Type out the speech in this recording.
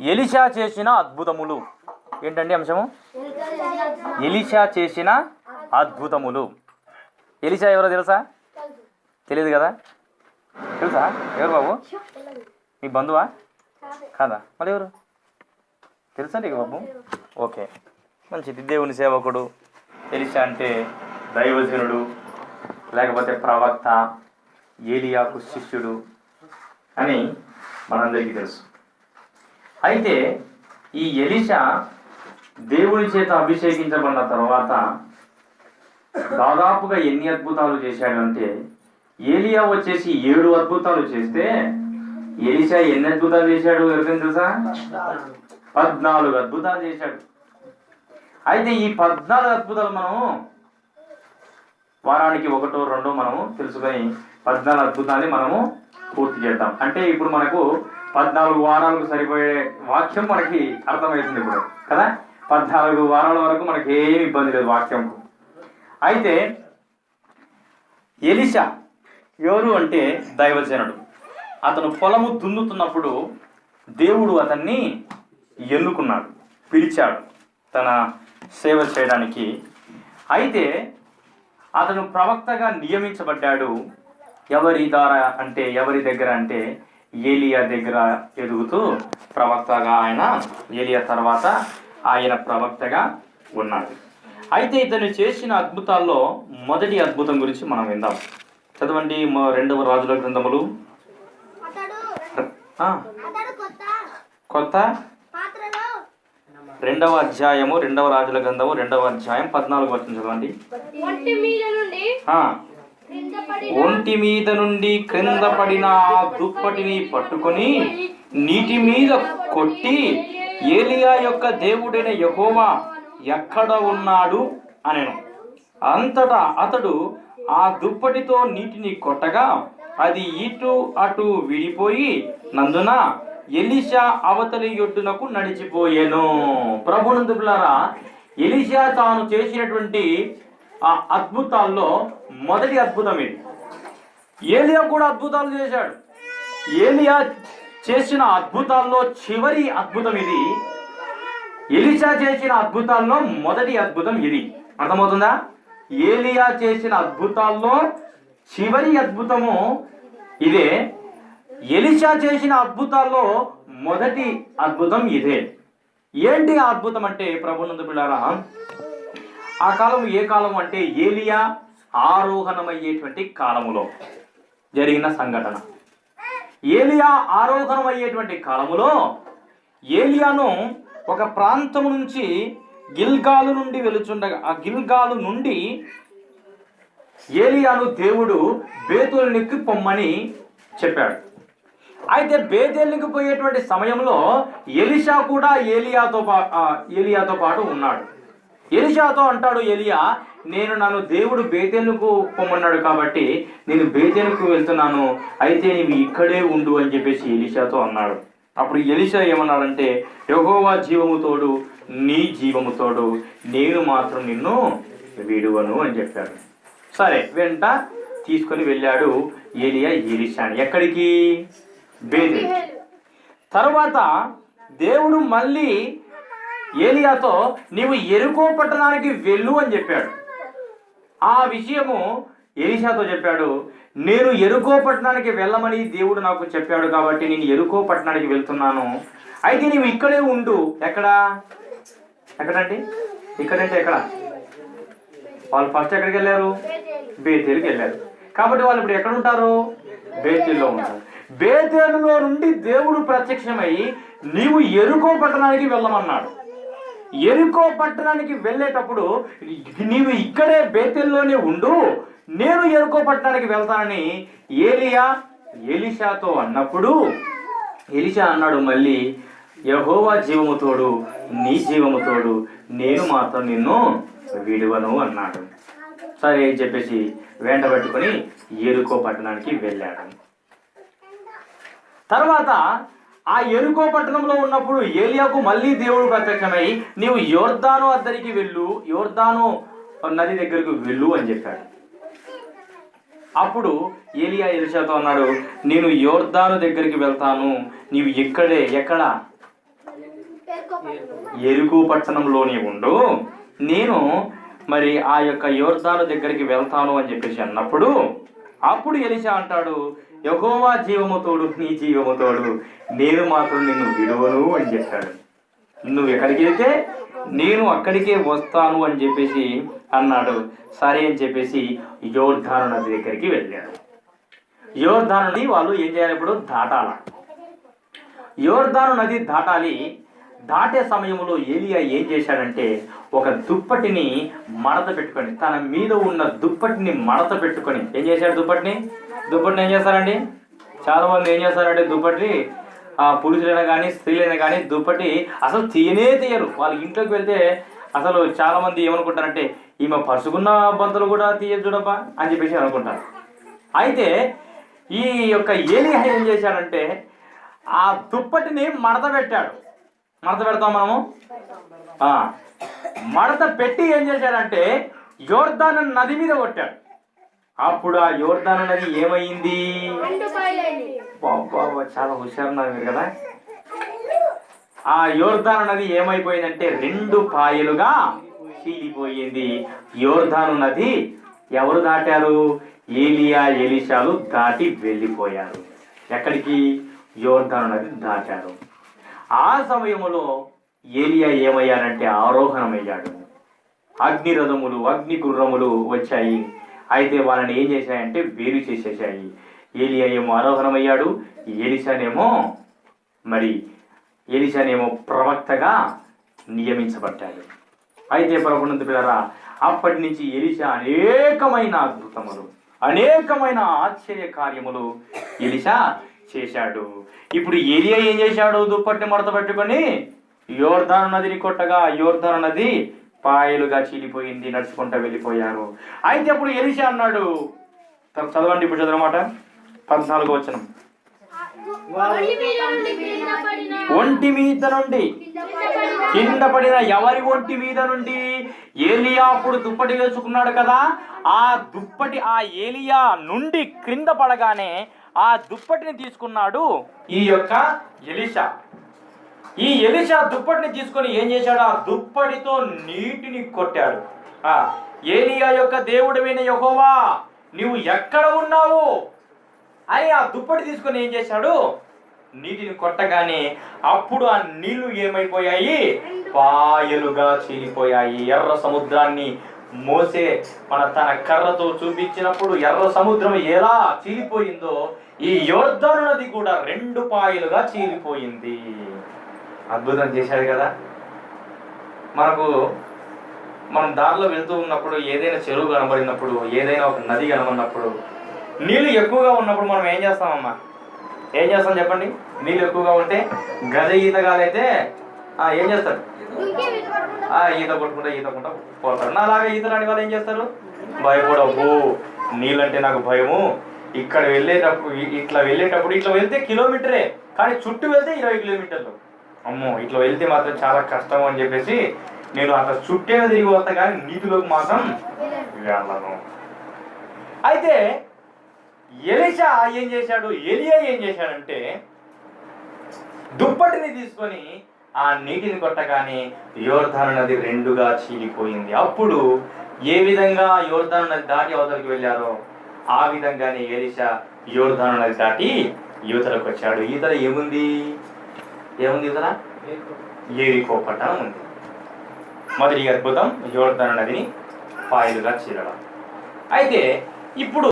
Elisha చేసిన అద్భుతములు. ఏంటండి అంశము? ఎలిషా చేసిన అద్భుతములు. ఎలిషా ఎవరో తెలుసా? తెలియదు కదా? తెలుసా? ఎవరు బాబు? మీ బంధువా? కాదా? మళ్ళీ ఎవరు? తెలుసా నీకు బాబు? ఓకే. మంచిది. దేవుని సేవకుడు. ఎలిషా అంటే దైవజనుడు లేకపోతే ప్రవక్త ఏలియాకు శిష్యుడు అని మనందరికీ తెలుసు. అయితే ఈ ఎలిషా దేవుని చేత అభిషేకించబడిన తర్వాత దాదాపుగా ఎన్ని అద్భుతాలు చేశాడంటే ఏలియా వచ్చేసి ఏడు అద్భుతాలు చేస్తే ఎలిషా ఎన్ని అద్భుతాలు చేశాడు ఎవరికైనా తెలుసా? పద్నాలుగు అద్భుతాలు చేశాడు. అయితే ఈ పద్నాలుగు అద్భుతాలు మనం వారానికి ఒకటో రెండో మనము తెలుసుకొని పద్నాలుగు అద్భుతాన్ని మనము పూర్తి చేద్దాం. అంటే ఇప్పుడు మనకు పద్నాలుగు వారాలకు సరిపోయే వాక్యం మనకి అర్థమవుతుంది ఇప్పుడు కదా? పద్నాలుగు వారాల వరకు మనకి ఏమి ఇబ్బంది లేదు వాక్యంకు అయితే ఎలిషా ఎవరు అంటే దైవజనుడు. అతను పొలము దున్నుతున్నప్పుడు దేవుడు అతన్ని ఎన్నుకున్నాడు పిలిచాడు తన సేవ చేయడానికి. అయితే అతను ప్రవక్తగా నియమించబడ్డాడు. ఎవరి ద్వారా అంటే ఎవరి దగ్గర అంటే ఏలియా దగ్గర ఎదుగుతూ ప్రవక్తగా ఆయన ఏలియా తర్వాత ఆయన ప్రవక్తగా ఉన్నాడు. అయితే ఇతను చేసిన అద్భుతాల్లో మొదటి అద్భుతం గురించి మనం విందాం. చదవండి మొ- రెండవ రాజుల గ్రంథములు. కొత్త కొత్త పాత్రలో రెండవ అధ్యాయము రెండవ రాజుల గ్రంథము రెండవ అధ్యాయం పద్నాలుగు వచ్చిన చదవండి. ఒంటి మీద నుండి క్రింద పడిన ఆ దుప్పటిని పట్టుకొని నీటి మీద కొట్టి ఏలియా యొక్క దేవుడైన యహోవా ఎక్కడ ఉన్నాడు అనెను. అంతటా అతడు ఆ దుప్పటితో నీటిని కొట్టగా అది ఇటు అటు విడిపోయి నందున ఎలిషా అవతలి ఒడ్డునకు నడిచిపోయాను. ప్రభునందుకులారా ఎలిషా తాను చేసినటువంటి ఆ అద్భుతాల్లో మొదటి అద్భుతం ఇది. ఏలియా కూడా అద్భుతాలు చేశాడు. ఏలియా చేసిన అద్భుతాల్లో చివరి అద్భుతం ఇది. ఎలిషా చేసిన అద్భుతాల్లో మొదటి అద్భుతం ఇది. అర్థమవుతుందా? ఏలియా చేసిన అద్భుతాల్లో చివరి అద్భుతము ఇదే. ఎలిషా చేసిన అద్భుతాల్లో మొదటి అద్భుతం ఇదే. ఏంటి ఆ అద్భుతం అంటే ప్రభునందు పిల్లారా ఆ కాలం ఏ కాలం అంటే ఏలియా ఆరోహణమయ్యేటువంటి కాలములో జరిగిన సంఘటన. ఏలియా ఆరోహణమయ్యేటువంటి కాలములో ఏలియాను ఒక ప్రాంతం నుంచి గిల్గాలు నుండి వెలుచుండగా ఆ గిల్గాలు నుండి ఏలియాను దేవుడు బేతులనికి పొమ్మని చెప్పాడు. అయితే బేతేలికి పోయేటువంటి సమయంలో ఎలిషా కూడా ఏలియాతో పా ఏలియాతో పాటు ఉన్నాడు. ఎలిషాతో అంటాడు ఎలియా నేను నన్ను దేవుడు బేతేలుకు పొమ్మన్నాడు కాబట్టి నేను బేతేలుకు వెళ్తున్నాను. అయితే నీవు ఇక్కడే ఉండు అని చెప్పేసి ఎలిషాతో అన్నాడు. అప్పుడు ఎలిషా ఏమన్నాడంటే యెహోవా జీవము తోడు నీ జీవము తోడు నేను మాత్రం నిన్ను విడువను అని చెప్పాడు. సరే వెంట తీసుకొని వెళ్ళాడు ఏలియా ఎలిషాని. ఎక్కడికి? బేతేలు. తర్వాత దేవుడు మళ్ళీ ఏలియాతో నీవు ఎరుకో పట్టణానికి వెళ్ళు అని చెప్పాడు. ఆ విషయము ఏలిషాతో చెప్పాడు. నేను ఎరుకో పట్టణానికి వెళ్ళమని దేవుడు నాకు చెప్పాడు కాబట్టి నేను ఎరుకో పట్టణానికి వెళ్తున్నాను. అయితే నీవు ఇక్కడే ఉండు. ఎక్కడ? ఎక్కడండి? ఇక్కడంటే ఎక్కడ? వాళ్ళు ఫస్ట్ ఎక్కడికి వెళ్ళారు? బేతేలుకి వెళ్ళారు. కాబట్టి వాళ్ళు ఇప్పుడు ఎక్కడ ఉంటారు? బేతేల్లో ఉంటారు. బేతేలులో నుండి దేవుడు ప్రత్యక్షమై నీవు ఎరుకో పట్టణానికి వెళ్ళమన్నాడు. ఎరుకో పట్టణానికి వెళ్ళేటప్పుడు నీవు ఇక్కడే బేతెల్లోనే ఉండు నేను ఎరుకో పట్టణానికి వెళ్తానని ఏలియా ఎలిషాతో అన్నప్పుడు ఎలిషా అన్నాడు మళ్ళీ యహోవా జీవము తోడు నీ జీవము తోడు నేను మాత్రం నిన్ను విడువను అన్నాడు. సరే అని చెప్పేసి వెంట పెట్టుకొని ఎరుకో పట్టణానికి వెళ్ళాడు. తర్వాత ఆ ఎరుకో పట్టణంలో ఉన్నప్పుడు ఏలియాకు మళ్ళీ దేవుడు ప్రత్యక్షమై నీవు యోర్దాను అద్దరికి వెళ్ళు యోర్దాను నది దగ్గరకు వెళ్ళు అని చెప్పాడు. అప్పుడు ఏలియా ఎలిషాతో అన్నాడు నేను యోర్దాను దగ్గరికి వెళ్తాను. నీవు ఇక్కడే ఎక్కడ? ఎరుకు పట్టణంలోనే ఉండు. నేను మరి ఆ యొక్క యోర్దాను దగ్గరికి వెళ్తాను అని చెప్పేసి అన్నప్పుడు అప్పుడు ఎలిషా అంటాడు యహోవా జీవము తోడు నీ జీవము తోడు నేను మాత్రం నిన్ను విడువను అని చెప్పాడు. నువ్వు ఎక్కడికి వెళ్తే నేను అక్కడికే వస్తాను అని చెప్పేసి అన్నాడు. సరే అని చెప్పేసి యోర్ధాను నది దగ్గరికి వెళ్ళాడు. యోర్ధానుని వాళ్ళు ఏం చేయాలి ఇప్పుడు? దాటాల. యోర్ధాను నది దాటాలి. దాటే సమయంలో ఏలియా ఏం చేశాడంటే ఒక దుప్పటిని మడత పెట్టుకొని తన మీద ఉన్న దుప్పటిని మడత పెట్టుకొని ఏం చేశాడు దుప్పటిని? దుప్పటిని ఏం చేస్తారండి? చాలా మంది ఏం చేస్తారంటే దుప్పటి ఆ పురుషులైనా కానీ స్త్రీలైనా కానీ దుప్పటి అసలు తీయనే తీయరు. వాళ్ళ ఇంట్లోకి వెళ్తే అసలు చాలా మంది ఏమనుకుంటారంటే ఈమె పరుచుకున్న బంతలు కూడా తీయదు అని చెప్పేసి అనుకుంటారు. అయితే ఈ యొక్క ఏలియా ఏం చేశాడంటే ఆ దుప్పటిని మడత పెట్టాడు. మడత పెడతాం మనము? ఆ, మడత పెట్టి ఏం చేశాడంటే యోర్దాను నది మీద కొట్టాడు అప్పుడు ఆ యోర్దాను నది ఏమైంది చాలా హుషారున్నారు మీరు కదా? ఆ యోర్దాను నది ఏమైపోయిందంటే రెండు పాయలుగా చీలిపోయింది. యోర్దాను నది ఎవరు దాటారు? ఏలియా ఎలిషాలు దాటి వెళ్ళిపోయారు. ఎక్కడికి? యోర్దాను నది దాటారు. ఆ సమయంలో ఏలియా ఏమయ్యారంటే ఆరోహణమయ్యాడు. అగ్ని రథములు అగ్ని గుర్రములు వచ్చాయి. అయితే వాళ్ళని ఏం చేశాయంటే వేరు చేసేసాయి ఏలియా ఏమో ఆరోహణమయ్యాడు ఏలిసానేమో మరి ఏలిసానేమో ప్రవక్తగా నియమించబడ్డాడు. అయితే ప్రభునందు పిల్లరా అప్పటి నుంచి ఎలిషా అనేకమైన అద్భుతములు అనేకమైన ఆశ్చర్య కార్యములు ఎలిషా చేశాడు. ఇప్పుడు ఏలియా ఏం చేశాడు? దుప్పటిని మడత పెట్టుకొని యోర్ధాను నదిని కొట్టగా యోర్ధాను నది పాయలుగా చీలిపోయింది నడుచుకుంటూ వెళ్ళిపోయారు. అయితే అప్పుడు ఎలిషా అన్నాడు తను చదవండి ఇప్పుడు చదవమాట. పద్నాలుగో వచనం. ఒంటి మీద నుండి ఒంటి మీద నుండి కింద పడిన కింద పడిన ఎవరి ఒంటి మీద నుండి? ఏలియా అప్పుడు దుప్పటి వేసుకున్నాడు కదా. ఆ దుప్పటి ఆ ఏలియా నుండి క్రింద పడగానే ఆ దుప్పటిని తీసుకున్నాడు ఈ యొక్క ఎలిషా. ఈ ఎలిషా దుప్పటిని తీసుకొని ఏం చేశాడు? ఆ దుప్పటితో నీటిని కొట్టాడు. ఆ ఏలియా యొక్క దేవుడమైన యెహోవా నీవు ఎక్కడ ఉన్నావు? అని ఆ దుప్పటి తీసుకొని ఏం చేశాడు? నీటిని కొట్టగానే అప్పుడు ఆ నీళ్ళు ఏమైపోయాయి? పాయలుగా చీలిపోయాయి. ఎర్ర సముద్రాన్ని మోసే మన తన కర్రతో చూపించినప్పుడు ఎర్ర సముద్రం ఎలా చీలిపోయిందో ఈ యోర్ధను నది కూడా రెండు పాయలుగా చీలిపోయింది. అద్భుతం చేశాడు కదా? మనకు మనం దారిలో వెళ్తూ ఉన్నప్పుడు ఏదైనా చెరువు కనబడినప్పుడు ఏదైనా ఒక నది కనబడినప్పుడు నీళ్ళు ఎక్కువగా ఉన్నప్పుడు మనం ఏం చేస్తామమ్మా? ఏం చేస్తాం చెప్పండి? నీళ్ళు ఎక్కువగా ఉంటే గజ ఈతగాలైతే ఏం చేస్తారు? ఈత కొట్టుకుంటా ఈత కొట్టుకుంటా పోతారు. నా అలాగే ఈత రాని వాళ్ళు ఏం చేస్తారు? భయపడవు నీళ్ళంటే నాకు భయము. ఇక్కడ వెళ్ళేటప్పుడు ఇట్లా వెళ్ళేటప్పుడు ఇట్లా వెళ్తే కిలోమీటరే కానీ చుట్టూ వెళ్తే ఇరవై కిలోమీటర్లు. అమ్మో ఇట్లా వెళ్తే మాత్రం చాలా కష్టం అని చెప్పేసి నేను అట్లా చుట్టే తిరిగి వస్తా కానీ నీటిలోకి మాత్రం వెళ్ళను. అయితే ఎలిషా ఏం చేశాడు? ఎలియా ఏం చేశాడంటే దుప్పటిని తీసుకొని ఆ నీటిని కొట్టగానే యోర్ధాను నది రెండుగా చీలిపోయింది. అప్పుడు ఏ విధంగా యోర్ధాను నది దాటి అవతలికి వెళ్ళారో ఆ విధంగానే ఎలిషా యోర్ధాను నది దాటి యువతలకు వచ్చాడు. ఈతల ఏముంది? ఏముంది ఈతల? ఏరికో పట్టణం ఉంది. మొదటి అద్భుతం యోర్ధాను నదిని పాయలుగా చీరడం అయితే ఇప్పుడు